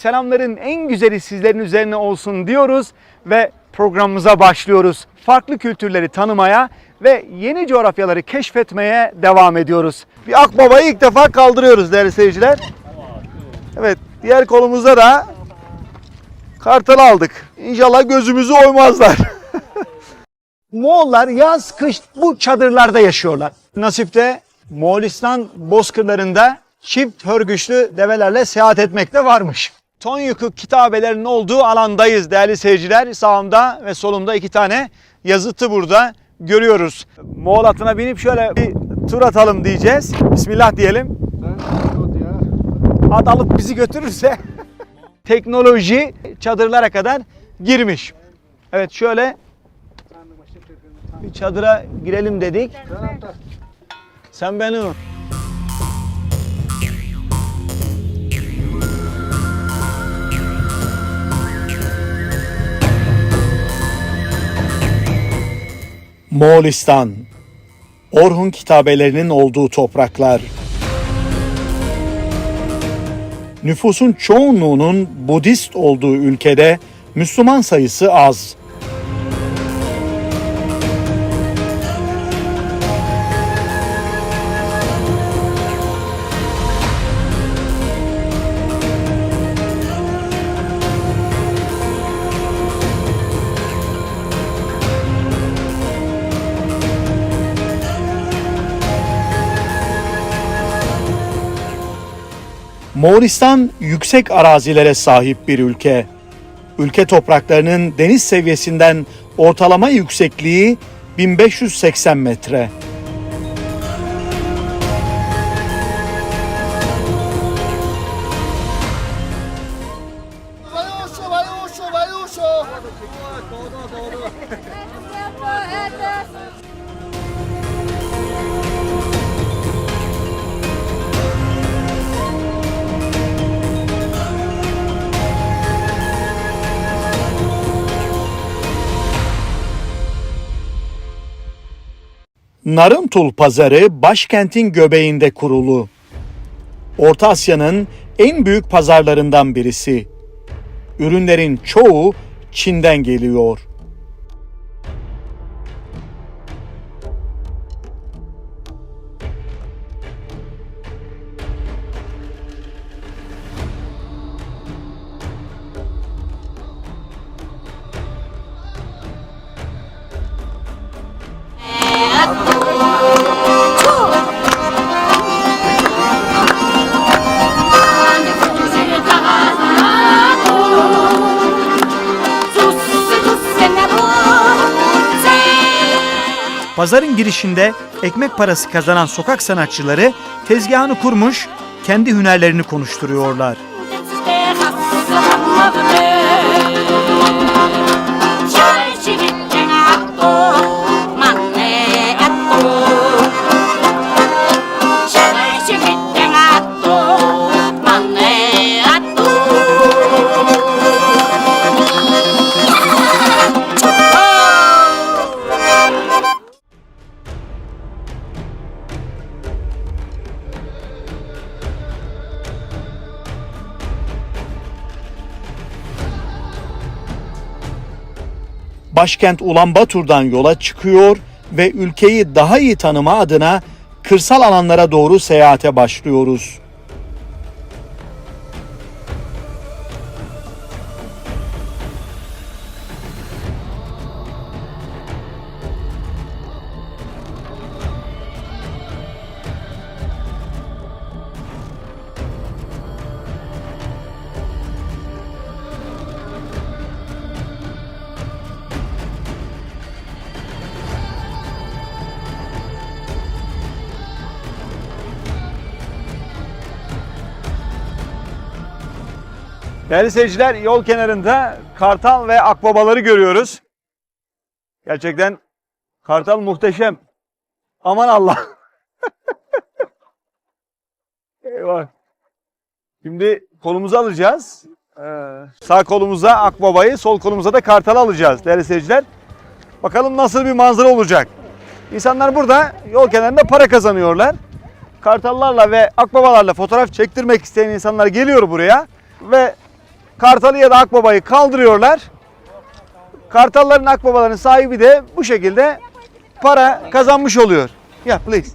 selamların en güzeli sizlerin üzerine olsun diyoruz ve programımıza başlıyoruz. Farklı kültürleri tanımaya ve yeni coğrafyaları keşfetmeye devam ediyoruz. Bir akbabayı ilk defa kaldırıyoruz değerli seyirciler. Evet, diğer kolumuzda da kartal aldık. İnşallah gözümüzü oymazlar. Moğollar yaz kış bu çadırlarda yaşıyorlar. Nasip'te Moğolistan bozkırlarında çift hörgüçlü develerle seyahat etmekte varmış. Tonyukuk kitabelerinin olduğu alandayız değerli seyirciler. Sağımda ve solumda iki tane yazıtı burada görüyoruz. Moğol atına binip şöyle bir tur atalım diyeceğiz. Bismillah diyelim. At alıp bizi götürürse teknoloji çadırlara kadar girmiş. Evet şöyle bir çadıra girelim dedik. Sen beni unut. Moğolistan Orhun kitabelerinin olduğu topraklar. Nüfusun çoğunluğunun Budist olduğu ülkede Müslüman sayısı az. Moğolistan yüksek arazilere sahip bir ülke. Ülke topraklarının deniz seviyesinden ortalama yüksekliği 1580 metre. Narıntul pazarı başkentin göbeğinde kurulu. Orta Asya'nın en büyük pazarlarından birisi. Ürünlerin çoğu Çin'den geliyor. Girişinde ekmek parası kazanan sokak sanatçıları tezgahını kurmuş, kendi hünerlerini konuşturuyorlar. Başkent Ulanbator'dan yola çıkıyor ve ülkeyi daha iyi tanıma adına kırsal alanlara doğru seyahate başlıyoruz. Değerli seyirciler yol kenarında kartal ve akbabaları görüyoruz. Gerçekten kartal muhteşem. Aman Allah. Eyvah. Şimdi kolumuzu alacağız. Ee, sağ kolumuza akbabayı, sol kolumuza da kartal alacağız değerli seyirciler. Bakalım nasıl bir manzara olacak. İnsanlar burada yol kenarında para kazanıyorlar. Kartallarla ve akbabalarla fotoğraf çektirmek isteyen insanlar geliyor buraya ve Kartalı ya da Akbaba'yı kaldırıyorlar. Kartalların Akbabaların sahibi de bu şekilde para kazanmış oluyor. Yeah, please.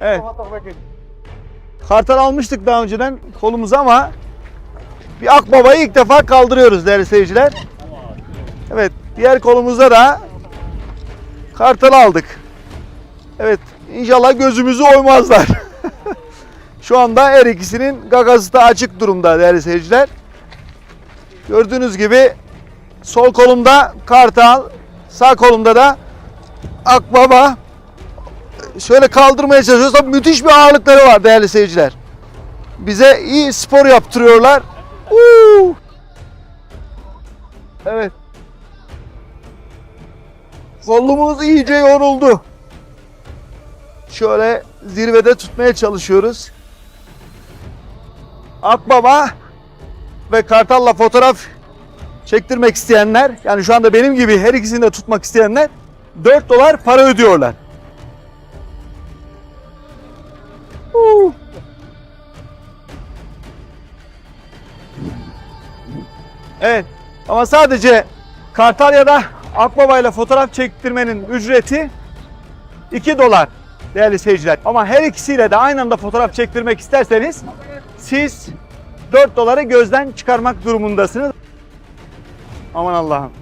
Evet. Kartal almıştık daha önceden kolumuza ama bir akbabayı ilk defa kaldırıyoruz değerli seyirciler. Evet, diğer kolumuzda da kartal aldık. Evet, inşallah gözümüzü oymazlar. Şu anda her ikisinin gagası da açık durumda değerli seyirciler. Gördüğünüz gibi sol kolumda kartal, sağ kolumda da akbaba. Şöyle kaldırmaya çalışıyoruz. Tabii müthiş bir ağırlıkları var değerli seyirciler. Bize iyi spor yaptırıyorlar. Uuu. Evet. Kolumuz iyice yoruldu. Şöyle zirvede tutmaya çalışıyoruz. Akbaba ve Kartal'la fotoğraf çektirmek isteyenler, yani şu anda benim gibi her ikisini de tutmak isteyenler 4 dolar para ödüyorlar. Huu. Evet ama sadece Kartal ya da Akbaba ile fotoğraf çektirmenin ücreti 2 dolar değerli seyirciler. Ama her ikisiyle de aynı anda fotoğraf çektirmek isterseniz siz 4 doları gözden çıkarmak durumundasınız. Aman Allah'ım.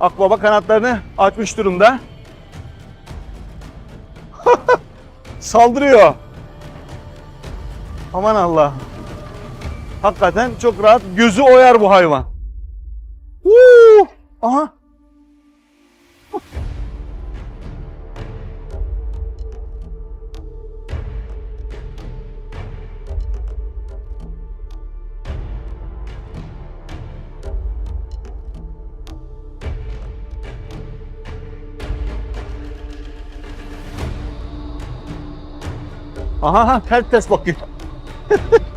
Akbaba kanatlarını açmış durumda. Saldırıyor. Aman Allah. Hakikaten çok rahat gözü oyar bu hayvan. Huu! Aha. Aha, ters bakıyor.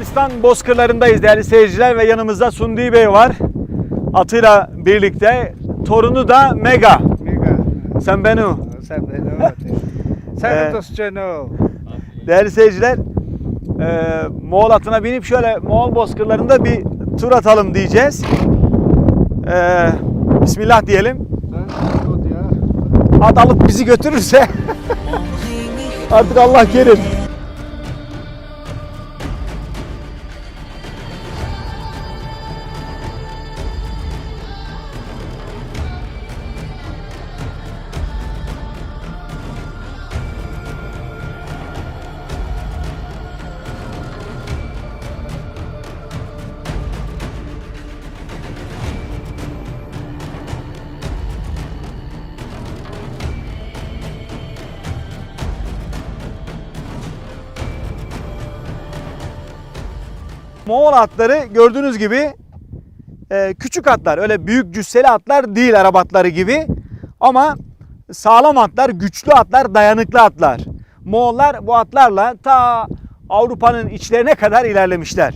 Moğolistan bozkırlarındayız değerli seyirciler ve yanımızda Sundi Bey var. Atıyla birlikte torunu da Mega. Mega. Sen beni. Sen beni Sen Ee, Toscano. Değerli seyirciler, e, Moğol atına binip şöyle Moğol bozkırlarında bir tur atalım diyeceğiz. E, Bismillah diyelim. At alıp bizi götürürse artık Allah kerim. Moğol atları gördüğünüz gibi e, küçük atlar. Öyle büyük cüsseli atlar değil Arap atları gibi. Ama sağlam atlar, güçlü atlar, dayanıklı atlar. Moğollar bu atlarla ta Avrupa'nın içlerine kadar ilerlemişler.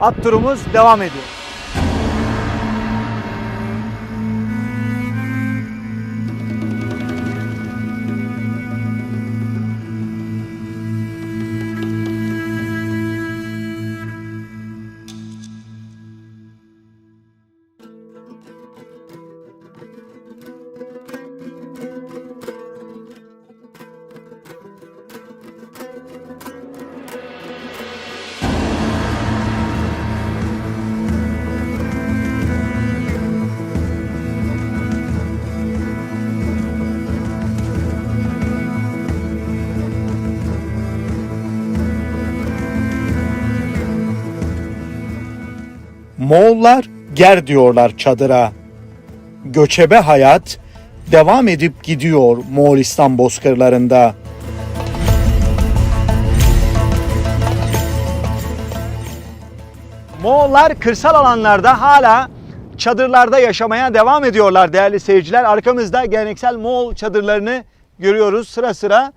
At turumuz devam ediyor. Moğollar ger diyorlar çadıra. Göçebe hayat devam edip gidiyor Moğolistan bozkırlarında. Moğollar kırsal alanlarda hala çadırlarda yaşamaya devam ediyorlar değerli seyirciler. Arkamızda geleneksel Moğol çadırlarını görüyoruz. Sıra sıra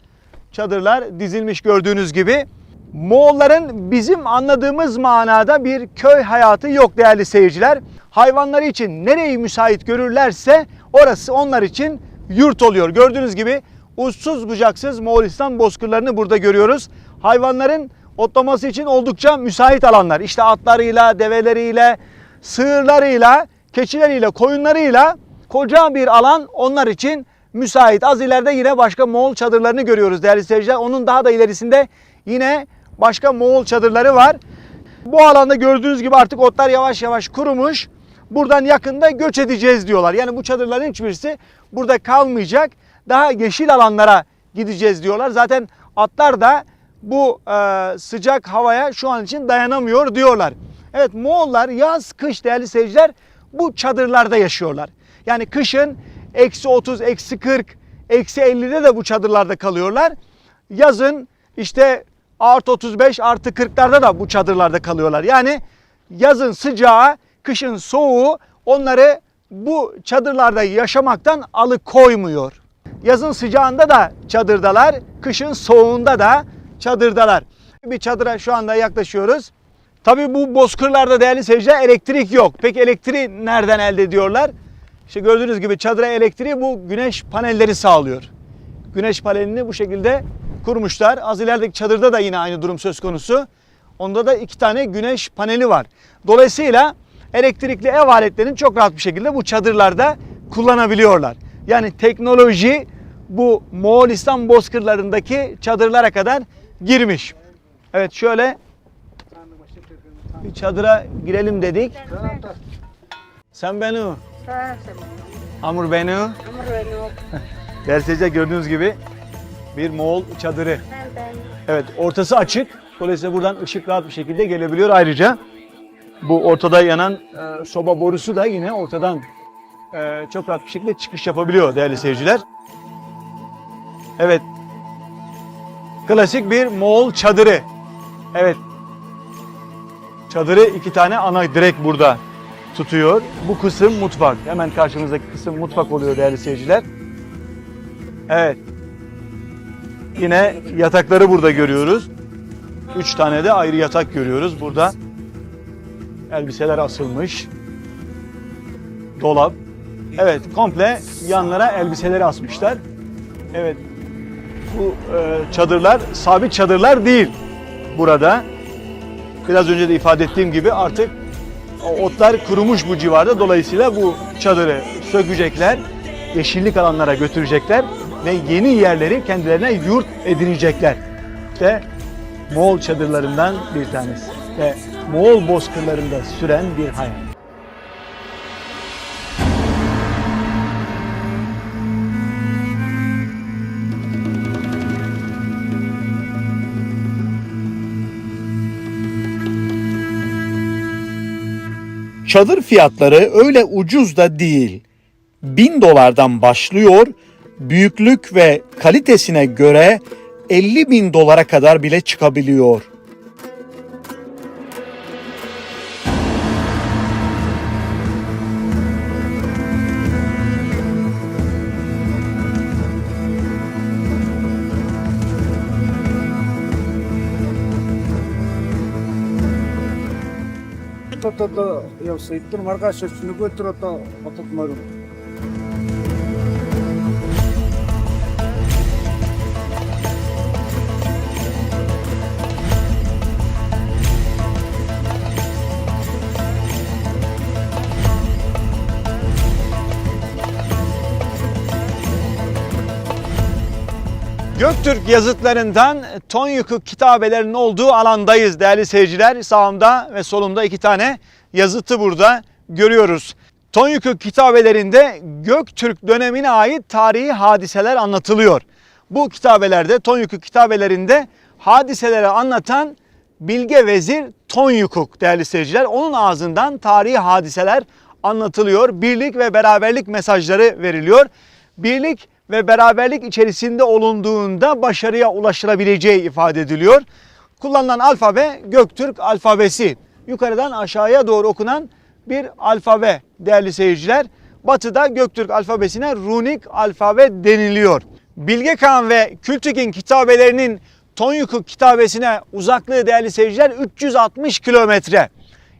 çadırlar dizilmiş gördüğünüz gibi. Moğolların bizim anladığımız manada bir köy hayatı yok değerli seyirciler. Hayvanları için nereyi müsait görürlerse orası onlar için yurt oluyor. Gördüğünüz gibi uçsuz bucaksız Moğolistan bozkırlarını burada görüyoruz. Hayvanların otlaması için oldukça müsait alanlar. İşte atlarıyla, develeriyle, sığırlarıyla, keçileriyle, koyunlarıyla koca bir alan onlar için müsait. Az ileride yine başka Moğol çadırlarını görüyoruz değerli seyirciler. Onun daha da ilerisinde yine başka Moğol çadırları var. Bu alanda gördüğünüz gibi artık otlar yavaş yavaş kurumuş. Buradan yakında göç edeceğiz diyorlar. Yani bu çadırların hiçbirisi burada kalmayacak. Daha yeşil alanlara gideceğiz diyorlar. Zaten atlar da bu e, sıcak havaya şu an için dayanamıyor diyorlar. Evet Moğollar yaz kış değerli seyirciler bu çadırlarda yaşıyorlar. Yani kışın eksi 30, eksi 40, eksi 50'de de bu çadırlarda kalıyorlar. Yazın işte artı 35, artı 40'larda da bu çadırlarda kalıyorlar. Yani yazın sıcağı, kışın soğuğu onları bu çadırlarda yaşamaktan alıkoymuyor. Yazın sıcağında da çadırdalar, kışın soğuğunda da çadırdalar. Bir çadıra şu anda yaklaşıyoruz. Tabii bu bozkırlarda değerli seyirciler elektrik yok. Peki elektriği nereden elde ediyorlar? İşte gördüğünüz gibi çadıra elektriği bu güneş panelleri sağlıyor. Güneş panelini bu şekilde kurmuşlar. Az ilerideki çadırda da yine aynı durum söz konusu. Onda da iki tane güneş paneli var. Dolayısıyla elektrikli ev aletlerini çok rahat bir şekilde bu çadırlarda kullanabiliyorlar. Yani teknoloji bu Moğolistan bozkırlarındaki çadırlara kadar girmiş. Evet şöyle bir çadıra girelim dedik. Sen beni, Amur beni. Dersece gördüğünüz gibi bir Moğol çadırı. Evet ortası açık. Dolayısıyla buradan ışık rahat bir şekilde gelebiliyor. Ayrıca bu ortada yanan e, soba borusu da yine ortadan e, çok rahat bir şekilde çıkış yapabiliyor değerli seyirciler. Evet. Klasik bir Moğol çadırı. Evet. Çadırı iki tane ana direk burada tutuyor. Bu kısım mutfak. Hemen karşımızdaki kısım mutfak oluyor değerli seyirciler. Evet. Yine yatakları burada görüyoruz. Üç tane de ayrı yatak görüyoruz. Burada elbiseler asılmış. Dolap. Evet komple yanlara elbiseleri asmışlar. Evet bu e, çadırlar sabit çadırlar değil burada. Biraz önce de ifade ettiğim gibi artık otlar kurumuş bu civarda. Dolayısıyla bu çadırı sökecekler, yeşillik alanlara götürecekler ve yeni yerleri kendilerine yurt edinecekler. İşte Moğol çadırlarından bir tanesi ve Moğol bozkırlarında süren bir hayat. Çadır fiyatları öyle ucuz da değil. 1000 dolardan başlıyor, büyüklük ve kalitesine göre 50 bin dolara kadar bile çıkabiliyor. Jau saitur marga šešniukų troto otot maru. Göktürk yazıtlarından Tonyukuk kitabelerinin olduğu alandayız değerli seyirciler. Sağımda ve solumda iki tane yazıtı burada görüyoruz. Tonyukuk kitabelerinde Göktürk dönemine ait tarihi hadiseler anlatılıyor. Bu kitabelerde Tonyukuk kitabelerinde hadiseleri anlatan Bilge Vezir Tonyukuk değerli seyirciler. Onun ağzından tarihi hadiseler anlatılıyor. Birlik ve beraberlik mesajları veriliyor. Birlik ve beraberlik içerisinde olunduğunda başarıya ulaşılabileceği ifade ediliyor. Kullanılan alfabe Göktürk alfabesi. Yukarıdan aşağıya doğru okunan bir alfabe değerli seyirciler. Batı'da Göktürk alfabesine runik alfabe deniliyor. Bilge Kağan ve Kültük'ün kitabelerinin Tonyukuk kitabesine uzaklığı değerli seyirciler 360 kilometre.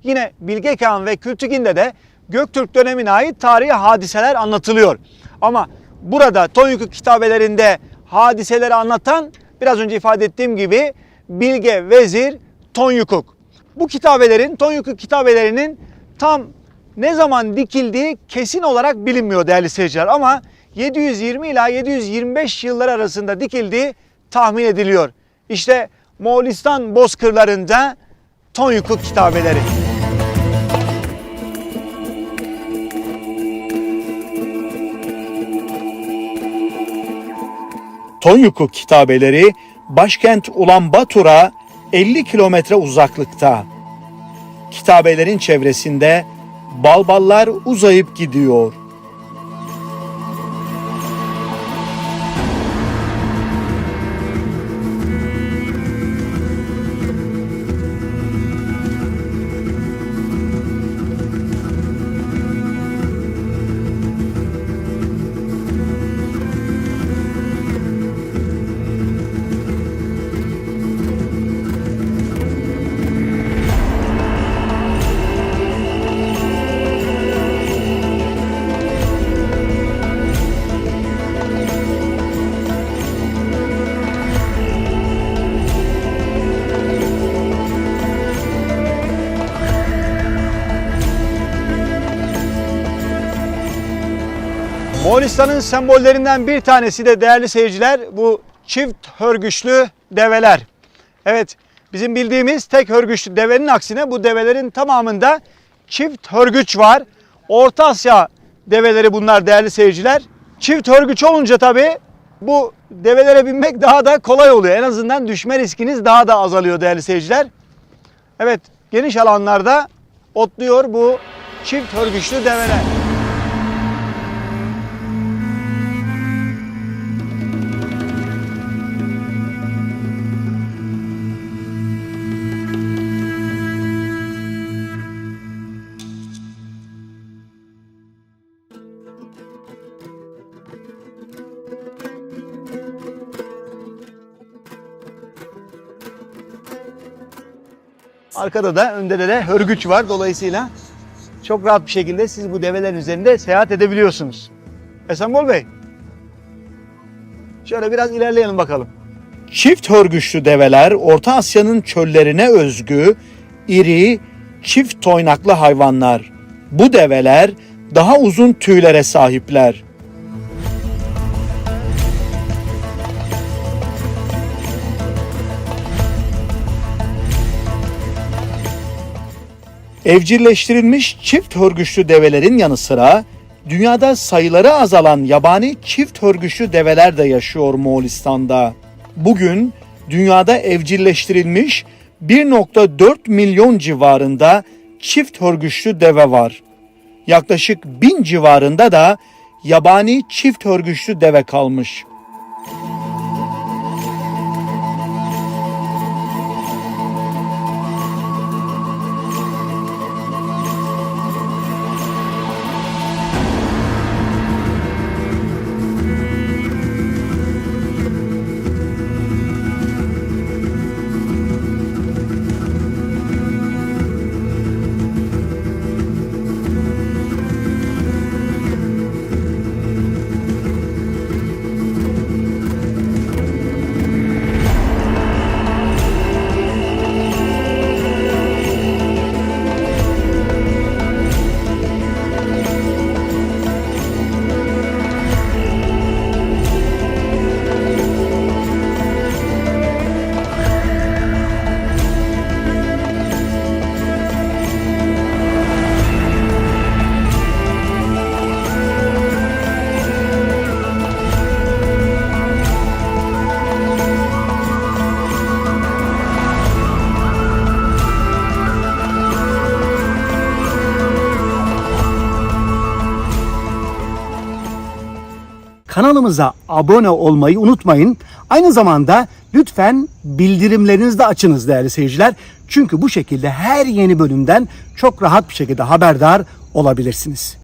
Yine Bilge Kağan ve Kültük'ünde de Göktürk dönemine ait tarihi hadiseler anlatılıyor. Ama burada Tonyukuk kitabelerinde hadiseleri anlatan biraz önce ifade ettiğim gibi Bilge Vezir Tonyukuk. Bu kitabelerin, Tonyukuk kitabelerinin tam ne zaman dikildiği kesin olarak bilinmiyor değerli seyirciler ama 720 ila 725 yıllar arasında dikildiği tahmin ediliyor. İşte Moğolistan bozkırlarında Tonyukuk kitabeleri. Tonyukuk kitabeleri başkent Ulan Batur'a 50 kilometre uzaklıkta. Kitabelerin çevresinde balballar uzayıp gidiyor. Moğolistan'ın sembollerinden bir tanesi de değerli seyirciler bu çift hörgüçlü develer. Evet bizim bildiğimiz tek hörgüçlü devenin aksine bu develerin tamamında çift hörgüç var. Orta Asya develeri bunlar değerli seyirciler. Çift hörgüç olunca tabi bu develere binmek daha da kolay oluyor. En azından düşme riskiniz daha da azalıyor değerli seyirciler. Evet geniş alanlarda otluyor bu çift hörgüçlü develer. Arkada da önde de, de hörgüç var. Dolayısıyla çok rahat bir şekilde siz bu develerin üzerinde seyahat edebiliyorsunuz. Esenbol Bey. Şöyle biraz ilerleyelim bakalım. Çift hörgüçlü develer Orta Asya'nın çöllerine özgü iri, çift toynaklı hayvanlar. Bu develer daha uzun tüylere sahipler. Evcilleştirilmiş çift hörgüçlü develerin yanı sıra dünyada sayıları azalan yabani çift hörgüçlü develer de yaşıyor Moğolistan'da. Bugün dünyada evcilleştirilmiş 1.4 milyon civarında çift hörgüçlü deve var. Yaklaşık 1000 civarında da yabani çift hörgüçlü deve kalmış. Kanalımıza abone olmayı unutmayın. Aynı zamanda lütfen bildirimlerinizi de açınız değerli seyirciler. Çünkü bu şekilde her yeni bölümden çok rahat bir şekilde haberdar olabilirsiniz.